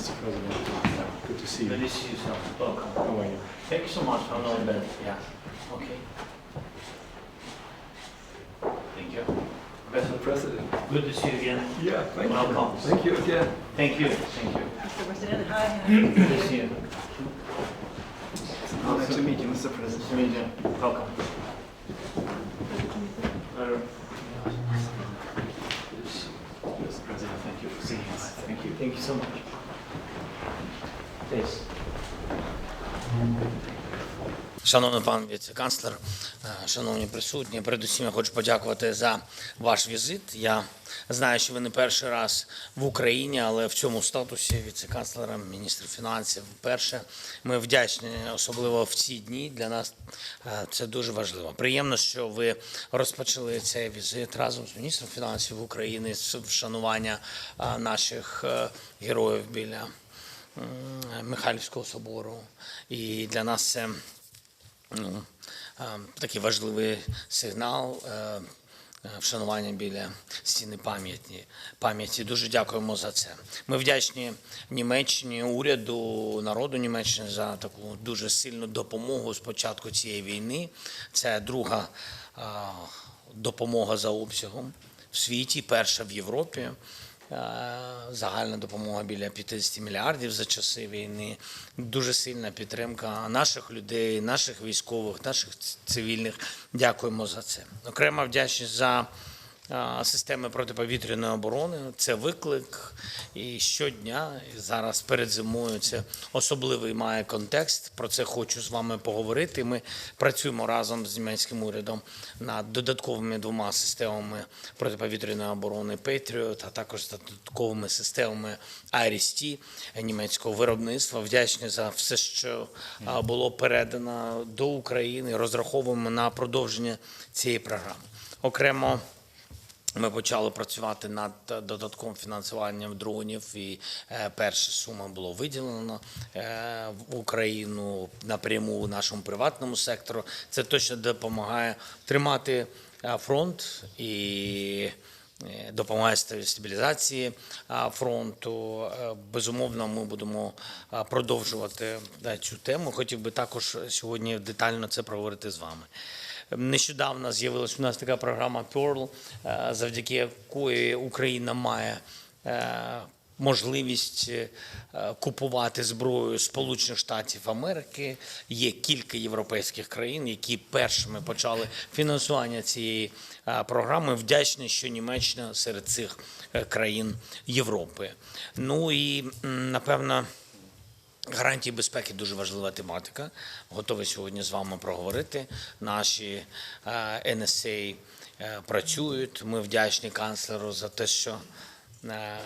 Mr. President. Good to see Good you. to see you, sir. Welcome. How are you? Thank you so much for knowing that. Yeah. Okay. Thank you. Mr. President. Good to see you again. Yeah, thank Welcome. you. Thank you again. Thank you. Thank you. Mr. President, hi. Good to see you. Nice to meet you, Mr. President. Nice to meet you. Welcome. Uh, Mr. President, thank you for seeing us. Thank you. Thank you so much. Шановний пан віце-канцлер, шановні присутні, передусім я хочу подякувати за ваш візит. Я знаю, що ви не перший раз в Україні, але в цьому статусі віце-канцлера, міністр фінансів вперше. Ми вдячні, особливо в ці дні. Для нас це дуже важливо. Приємно, що ви розпочали цей візит разом з міністром фінансів України з вшанування наших героїв біля Михайлівського собору. І для нас це ну, такий важливий сигнал е, е, вшанування біля стіни пам'яті. пам'яті. Дуже дякуємо за це. Ми вдячні Німеччині, уряду, народу Німеччини за таку дуже сильну допомогу з початку цієї війни. Це друга допомога за обсягом в світі, перша в Європі. Е, Загальна допомога біля 50 мільярдів за часи війни. Дуже сильна підтримка наших людей, наших військових, наших цивільних. Дякуємо за це. Окрема вдячність за системи протиповітряної оборони. Це виклик. І щодня, і зараз перед зимою, це особливий має контекст. Про це хочу з вами поговорити. Ми працюємо разом з німецьким урядом над додатковими двома системами протиповітряної оборони Patriot, а також додатковими системами IRIS-T німецького виробництва. Вдячні за все, що було передано до України. Розраховуємо на продовження цієї програми. Окремо. Ми почали працювати над додатковим фінансуванням дронів, і е, перша сума було виділено е, в Україну напряму нашому приватному сектору. Це точно допомагає тримати е, фронт і допомагає стабілізації фронту. Безумовно, ми будемо продовжувати цю тему. Хотів би також сьогодні детально це проговорити з вами. Нещодавно з'явилася у нас така програма Pearl, е, завдяки якої Україна має е, можливість е, купувати зброю Сполучених Штатів Америки. Є кілька європейських країн, які першими почали фінансування цієї програми. Вдячний, що Німеччина серед цих країн Європи. Ну і напевно. Гарантії безпеки дуже важлива тематика. Готовий сьогодні з вами проговорити. Наші е, NSA е, працюють. Ми вдячні канцлеру за те, що е,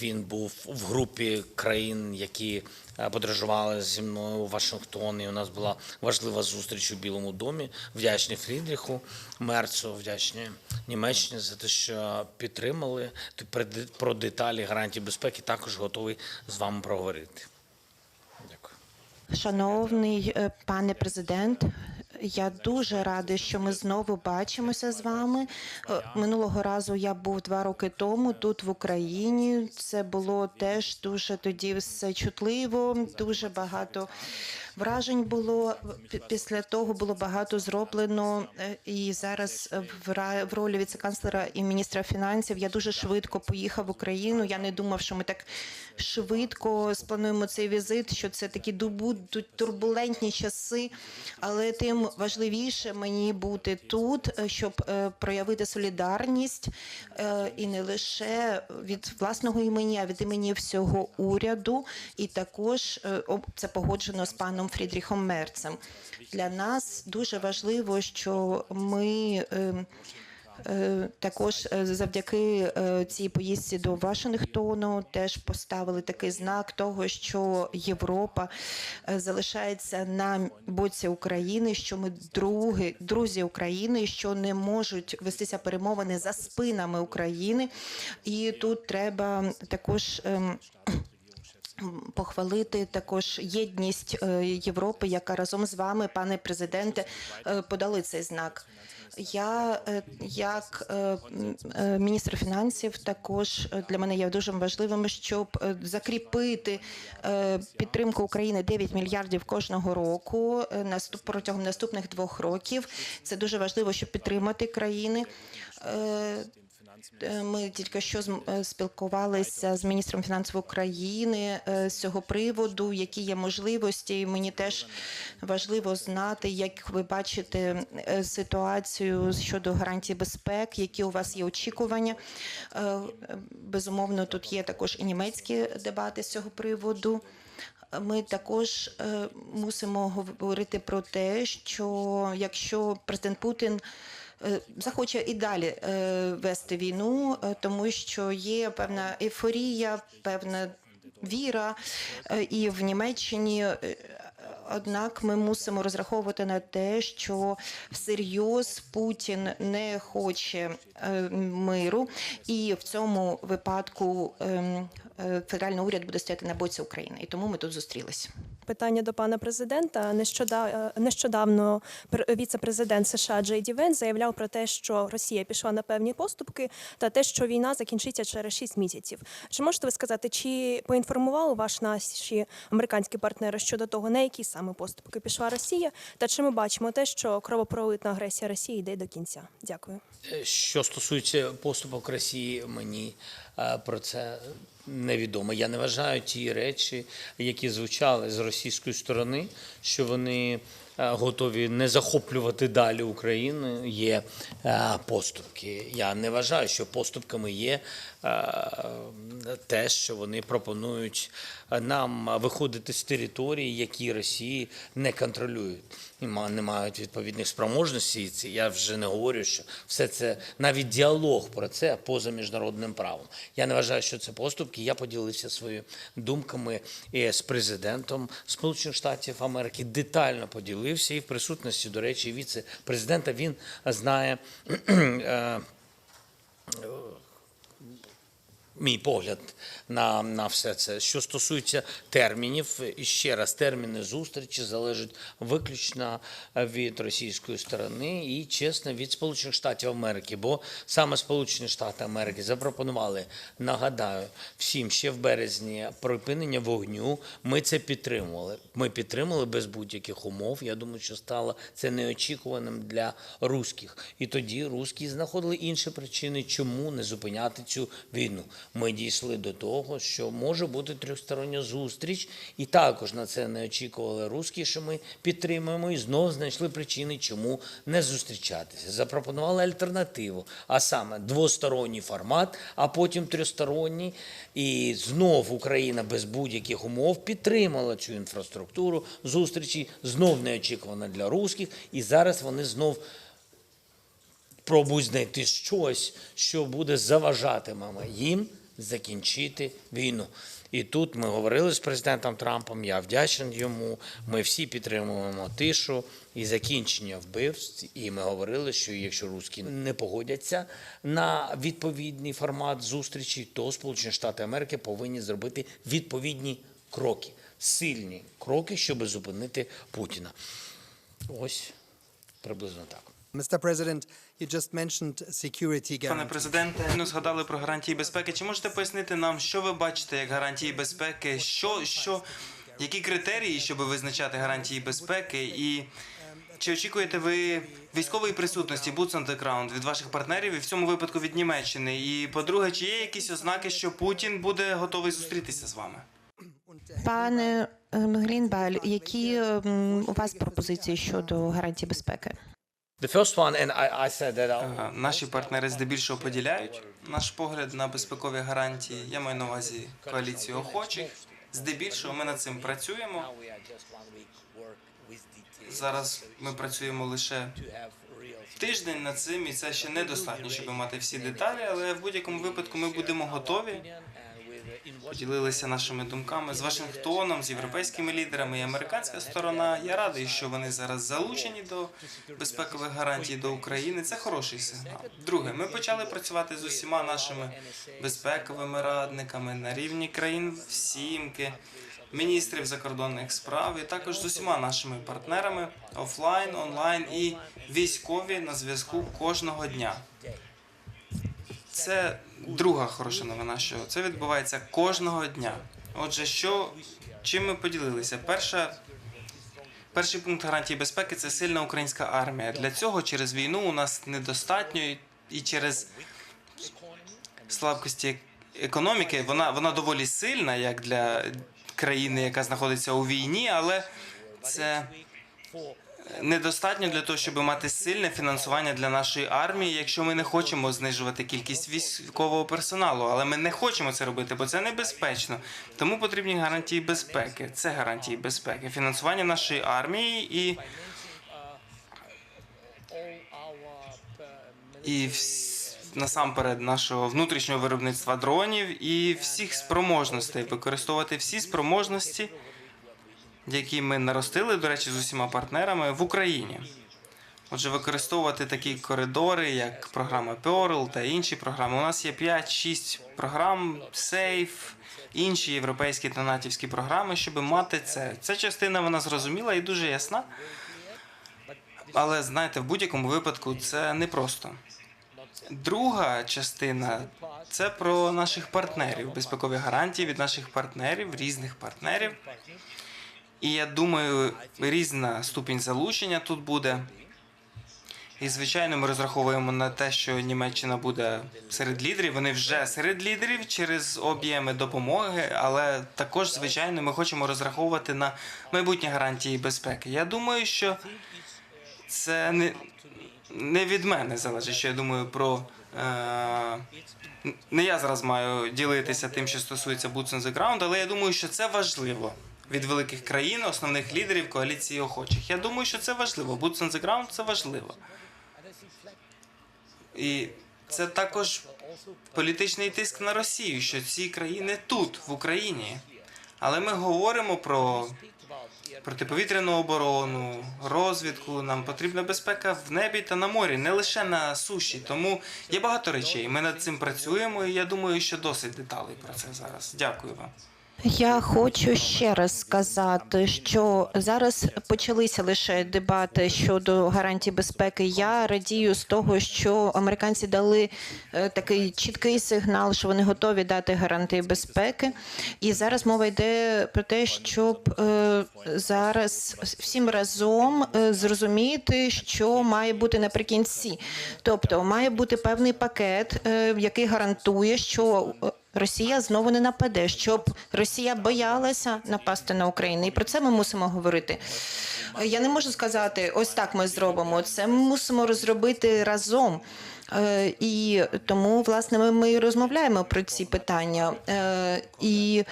він був в групі країн, які подорожували зі мною у Вашингтон. І у нас була важлива зустріч у Білому домі. Вдячні Фрідріху Мерцу, вдячні Німеччині за те, що підтримали. Про- деталі гарантій безпеки також готовий з вами проговорити. Шановний е, пане президент, я дуже радий, що ми знову бачимося з вами. Е, Минулого разу я був два роки тому тут в Україні. Це було теж дуже тоді все чутливо, дуже багато вражень було. Після того було багато зроблено. Е, І зараз в ролі віцеканцлера і міністра фінансів я дуже швидко поїхав в Україну. Я не думав, що ми так швидко сплануємо цей візит, що це такі ду- будуть турбулентні часи, але тим важливіше мені бути тут, е, щоб е, проявити солідарність і не лише від власного імені, а від імені всього уряду. І також це погоджено з паном Фрідріхом Мерцем. Для нас дуже важливо, що ми. е, Е, Також е, завдяки е, цій поїздці до Вашингтону теж поставили такий знак того, що Європа залишається на боці України, що ми други, друзі України, що не можуть вестися перемовини за спинами України, і тут треба також. Похвалити також єдність е, Європи, яка разом з вами, пане президенте, е, подали цей знак. Я е, як міністр фінансів також для мене є дуже важливим, щоб закріпити підтримку України 9 мільярдів кожного року протягом наступних двох років. Це дуже важливо, щоб підтримати країни. Е, Е, Ми тільки що е, спілкувалися з міністром фінансів України з цього приводу, які є можливості. І Мені теж важливо знати, як ви бачите ситуацію щодо гарантій безпеки, які у вас є очікування. Безумовно, тут є також і німецькі дебати з цього приводу. Ми також мусимо говорити про те, що якщо президент Путін захоче і далі е, вести війну, е, тому що є певна ейфорія, певна віра е, і в Німеччині. е, Однак ми мусимо розраховувати на те, що всерйоз Путін не хоче е, миру, і в цьому випадку ем, е, федеральний уряд буде стояти на боці України. І тому ми тут зустрілися. Питання до пана президента. Е, Нещодавно пр- віце-президент США Джей Ді Венс заявляв про те, що Росія пішла на певні поступки, та те, що війна закінчиться через 6 місяців. Чи можете ви сказати, чи поінформували ваш наші американські партнери щодо того, на які саме поступки пішла Росія, та чи ми бачимо те, що кровопролитна агресія Росії йде до кінця? Дякую. Е, Що стосується поступок Росії, мені е, про це невідомо. Я не вважаю ті речі, які звучали з російської сторони, що вони е, готові не захоплювати далі Україну. Є е, поступки. Я не вважаю, що поступками є е, те, що вони пропонують нам виходити з території, які Росії не контролюють і не мають відповідних спроможностей. Це я вже не говорю, що все це навіть діалог про це поза міжнародним правом. Я не вважаю, що це поступки. Я поділився своїми думками і з президентом Сполучених Штатів Америки. Детально поділився і в присутності, до речі, віце-президента він знає. е, мій погляд на, на все це. Що стосується термінів, і ще раз, терміни зустрічі залежать виключно від російської сторони і, чесно, від Сполучених Штатів Америки. Бо саме Сполучені Штати Америки запропонували, нагадаю, всім ще в березні припинення вогню. Ми це підтримували. Ми підтримали без будь-яких умов. Я думаю, що стало це неочікуваним для русських. І тоді русські знаходили інші причини, чому не зупиняти цю війну. Ми дійшли до того, що може бути трьохстороння зустріч, і також на це не очікували русські, що ми підтримуємо, і знов знайшли причини, чому не зустрічатися. Запропонували альтернативу, а саме двосторонній формат, а потім трьохсторонній. І знов Україна без будь-яких умов підтримала цю інфраструктуру зустрічі, знов неочікувано для русських, і зараз вони знов пробують знайти щось, що буде заважатиме їм закінчити війну. І тут ми говорили з президентом Трампом. Я вдячний йому. Ми всі підтримуємо тишу і закінчення вбивств. І ми говорили, що якщо русські не погодяться на відповідний формат зустрічі, то Сполучені Штати Америки повинні зробити відповідні кроки, сильні кроки, щоб зупинити Путіна. Ось приблизно так. Mr. President, you just mentioned security Пане президенте, ну згадали про гарантії безпеки. Чи можете пояснити нам, що ви бачите як гарантії безпеки? Що, що, які критерії, щоб визначати гарантії безпеки? І чи очікуєте ви військової присутності boots on the ground від ваших партнерів і в цьому випадку від Німеччини? І по-друге, чи є якісь ознаки, що Путін буде готовий зустрітися з вами? Пане е, Грінбаль, які ем, у вас пропозиції щодо гарантій безпеки? Наші партнери здебільшого поділяють наш погляд на безпекові гарантії. Я маю на увазі коаліцію охочих. Здебільшого ми над цим працюємо. Зараз ми працюємо лише тиждень над цим, і це ще недостатньо, щоб мати всі деталі. Але в будь-якому випадку ми будемо готові поділилися нашими думками з Вашингтоном, з європейськими лідерами і американська сторона. Я радий, що вони зараз залучені до безпекових гарантій до України. Це хороший сигнал. Друге, ми почали працювати з усіма нашими безпековими радниками на рівні країн сімки, міністрів закордонних справ і також з усіма нашими партнерами офлайн, онлайн і військові на зв'язку кожного дня. Це друга хороша новина, що це відбувається кожного дня. Отже, що чим ми поділилися? Перша, перший пункт гарантії безпеки це сильна українська армія. Для цього через війну у нас недостатньо і- через слабкості економіки. Вона, вона доволі сильна, як для країни, яка знаходиться у війні, але це недостатньо для того, щоб мати сильне фінансування для нашої армії, якщо ми не хочемо знижувати кількість військового персоналу. Але ми не хочемо це робити, бо це небезпечно. Тому потрібні гарантії безпеки. Це гарантії безпеки, фінансування нашої армії і. І насамперед нашого внутрішнього виробництва дронів і всіх спроможностей використовувати всі спроможності, які ми наростили, до речі, з усіма партнерами в Україні. Отже, використовувати такі коридори, як програма Pearl та інші програми. У нас є 5-6 програм, Safe, інші європейські та натівські програми, щоб мати це. Ця частина вона зрозуміла і дуже ясна. Але знаєте, в будь-якому випадку це непросто. Друга частина це про наших партнерів, безпекові гарантії від наших партнерів, різних партнерів. І я думаю, різна ступінь залучення тут буде. І, звичайно, ми розраховуємо на те, що Німеччина буде серед лідерів. Вони вже серед лідерів через об'єми допомоги, але також, звичайно, ми хочемо розраховувати на майбутні гарантії безпеки. Я думаю, що це не, не від мене залежить, що я думаю про. Е, не я зараз маю ділитися тим, що стосується Boots on the Ground, але я думаю, що це важливо від великих країн, основних лідерів коаліції охочих. Я думаю, що це важливо. Boots on the Ground – це важливо. І це також політичний тиск на Росію, що ці країни тут, в Україні. Але ми говоримо про протиповітряну оборону, розвідку. Нам потрібна безпека в небі та на морі, не лише на суші. Тому є багато речей. Ми над цим працюємо, і я думаю, що досить деталей про це зараз. Дякую вам. Я хочу ще раз сказати, що зараз почалися лише дебати щодо гарантій безпеки. Я радію з того, що американці дали е, такий чіткий сигнал, що вони готові дати гарантії безпеки. І зараз мова йде про те, щоб е, зараз всім разом е, зрозуміти, що має бути наприкінці. Тобто має бути певний пакет, який гарантує, що Росія знову не нападе, щоб Росія боялася напасти на Україну. І про це ми мусимо говорити. Я не можу сказати, ось так ми зробимо. Це ми мусимо розробити разом. Е, І тому, власне, ми, ми розмовляємо про ці питання. Е, І,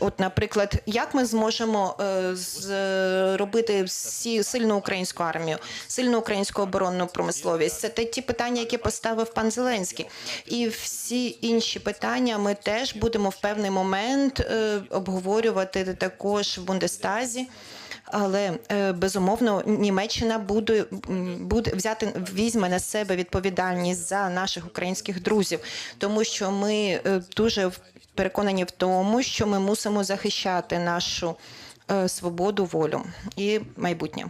от, наприклад, як ми зможемо е, зробити всі сильну українську армію, сильну українську оборонну промисловість? Це ті питання, які поставив пан Зеленський. І всі інші питання ми теж будемо в певний момент обговорювати також в Бундестазі. Але е, безумовно Німеччина буде, буде взяти візьме на себе відповідальність за наших українських друзів, тому що ми е, дуже переконані в тому, що ми мусимо захищати нашу е, свободу, волю і майбутнє.